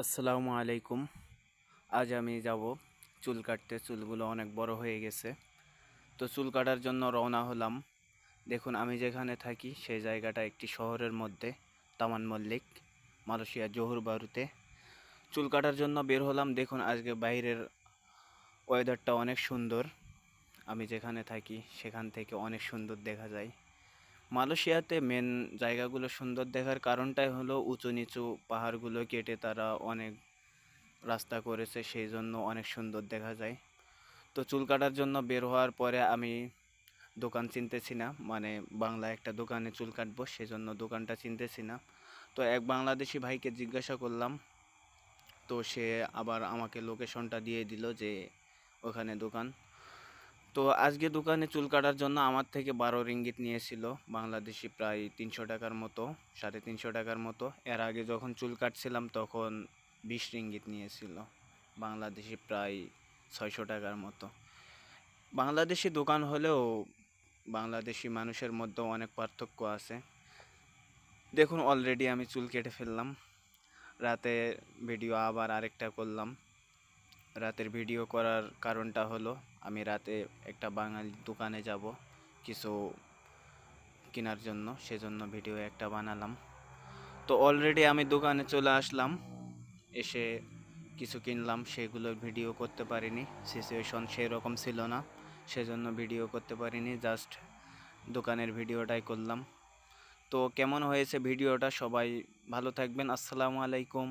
আসসালামু আলাইকুম। আজ আমি যাব চুল কাটতে। চুলগুলো অনেক বড় হয়ে গেছে। তো চুল কাটার জন্য রওনা হলাম। দেখুন, আমি যেখানে থাকি, সেই জায়গাটা একটি শহরের মধ্যে তামান মল্লিক, মালয়েশিয়া, জহুর বারুতে। চুল কাটার জন্য বের হলাম। দেখুন, আজকে বাইরের ওয়েদারটা অনেক সুন্দর। আমি যেখানে থাকি, সেখান থেকে অনেক সুন্দর দেখা যায়। মালয়েশিয়াতে মেন জায়গাগুলো সুন্দর দেখার কারণটাই হলো উঁচু নিচু পাহাড়গুলো কেটে তারা অনেক রাস্তা করেছে, সেই জন্য অনেক সুন্দর দেখা যায়। তো চুল কাটার জন্য বের হওয়ার পরে আমি দোকান চিনতেছি না মানে বাংলা একটা দোকানে চুল কাটবো সেই জন্য দোকানটা চিনতেছি না। তো এক বাংলাদেশি ভাইকে জিজ্ঞাসা করলাম, তো সে আবার আমাকে লোকেশনটা দিয়ে দিল যে ওখানে দোকান। তো আজকে দোকানে চুল কাটার জন্য আমার থেকে বারো রিঙ্গিত নিয়েছিল, বাংলাদেশি প্রায় তিনশো টাকার মতো, সাড়ে তিনশো টাকার মতো। এর আগে যখন চুল কাটছিলাম তখন বিশ রিঙ্গিত নিয়েছিল, বাংলাদেশি প্রায় ছয়শো টাকার মতো। বাংলাদেশি দোকান হলেও বাংলাদেশি মানুষের মধ্যে অনেক পার্থক্য আছে। দেখুন অলরেডি আমি চুল কেটে ফেললাম, রাতে ভিডিও আবার আরেকটা করলাম। রাতের ভিডিও করার কারণটা হলো, আমি রাতে একটা বাঙালি দোকানে যাব কিছু কেনার জন্য, সেজন্য ভিডিও একটা বানালাম। তো অলরেডি আমি দোকানে চলে আসলাম, এসে কিছু কিনলাম সেগুলোর ভিডিও করতে পারিনি সিচুয়েশন সেই রকম ছিল না, সেজন্য ভিডিও করতে পারিনি জাস্ট দোকানের ভিডিওটাই করলাম। তো কেমন হয়েছে ভিডিওটা? সবাই ভালো থাকবেন, আসসালামু আলাইকুম।